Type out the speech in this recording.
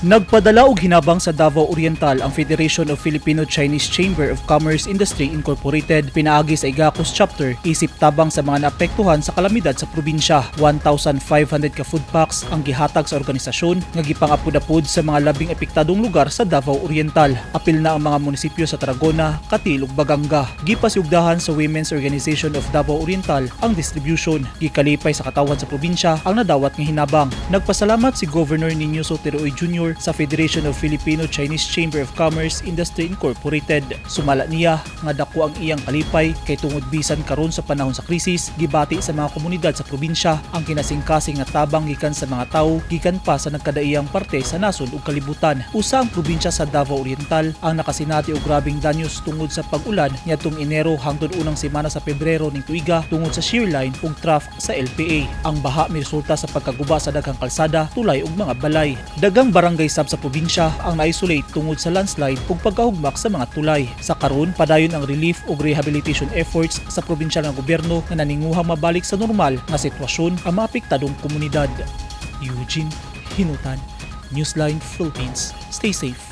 Nagpadala og hinabang sa Davao Oriental ang Federation of Filipino-Chinese Chamber of Commerce Industry Incorporated pinaagi sa Igacos Chapter isip tabang sa mga naapektuhan sa kalamidad sa probinsya. 1,500 ka food packs ang gihatag sa organisasyon nga gipangapud-apud sa mga labing epektadong lugar sa Davao Oriental. Apil na ang mga munisipyo sa Tarragona, Katil ug Baganga. Gipasiugdahan sa Women's Organization of Davao Oriental ang distribution. Gikalipay sa katawan sa probinsya ang nadawat nga hinabang. Nagpasalamat si Governor Nino Soteroy Jr. sa Federation of Filipino-Chinese Chamber of Commerce Industry Incorporated. Sumala niya nga dako ang iyang kalipay kay tungod bisan karon sa panahon sa krisis, gibati sa mga komunidad sa probinsya ang kinasingkasing nga tabang gikan sa mga tawo gikan pa sa nagkadaiyang parte sa nasod ug kalibutan. Usa ang probinsya sa Davao Oriental ang nakasinati og grabing danyos tungod sa pag-ulan niadtong Enero hangtod unang semana sa Pebrero ning tuiga tungod sa shear line ug trough sa LPA. Ang baha miresulta sa pagkaguba sa daghang kalsada, tulay ug mga balay. Daghang barangay sab sa probinsya ang na-isolate tungod sa landslide ug pagkahugmak sa mga tulay. Sa karon, padayon ang relief ug rehabilitation efforts sa probinsyal nga gobyerno nga naninguhang mabalik sa normal nga sitwasyon ang mga apektadong komunidad. Eugene Hinutan, Newsline Philippines. Stay safe.